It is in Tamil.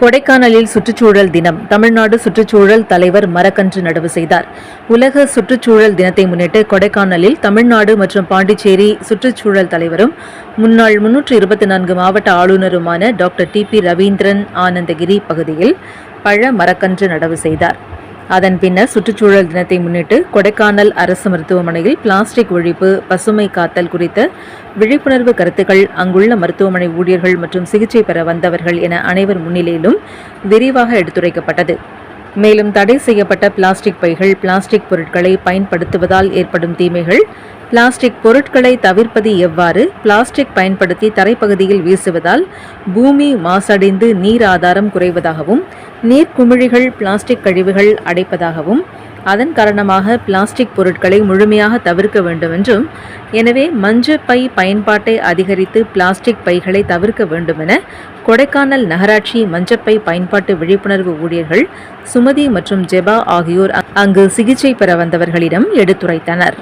கொடைக்கானலில் சுற்றுச்சூழல் தினம். தமிழ்நாடு சுற்றுச்சூழல் தலைவர் மரக்கன்று நடவு செய்தார். உலக சுற்றுச்சூழல் தினத்தை முன்னிட்டு கொடைக்கானலில் தமிழ்நாடு மற்றும் பாண்டிச்சேரி சுற்றுச்சூழல் தலைவரும் முன்னாள் முன்னூற்று இருபத்தி நான்கு மாவட்ட ஆளுநருமான doctor T P Ravindran Anandagiri பகுதியில் பழ மரக்கன்று நடவு செய்தார். அதன் பின்னர் சுற்றுச்சூழல் தினத்தை முன்னிட்டு கொடைக்கானல் அரசு மருத்துவமனையில் பிளாஸ்டிக் ஒழிப்பு பசுமை காத்தல் குறித்த விழிப்புணர்வு கருத்துக்கள் அங்குள்ள மருத்துவமனை ஊழியர்கள் மற்றும் சிகிச்சை பெற வந்தவர்கள் என அனைவர் முன்னிலையிலும் விரிவாக எடுத்துரைக்கப்பட்டது. மேலும் தடை செய்யப்பட்ட பிளாஸ்டிக் பைகள் பிளாஸ்டிக் பொருட்களை பயன்படுத்துவதால் ஏற்படும் தீமைகள். பிளாஸ்டிக் பொருட்களை தவிர்ப்பது எவ்வாறு? பிளாஸ்டிக் பயன்படுத்தி தரைப்பகுதியில் வீசுவதால் பூமி மாசடைந்து நீர் ஆதாரம் குறைவதாகவும் நீர்க்குமிழிகள் பிளாஸ்டிக் கழிவுகள் அடைப்பதாகவும் அதன் காரணமாக பிளாஸ்டிக் பொருட்களை முழுமையாக தவிர்க்க வேண்டும் என்றும் எனவே மஞ்சள் பை பயன்பாட்டை அதிகரித்து பிளாஸ்டிக் பைகளை தவிர்க்க வேண்டும் என கொடைக்கானல் நகராட்சி மஞ்சப்பை பயன்பாட்டு விழிப்புணர்வு ஊழியர்கள் சுமதி மற்றும் ஜெபா ஆகியோர் அங்கு சிகிச்சை பெற வந்தவர்களிடம் எடுத்துரைத்தனர்.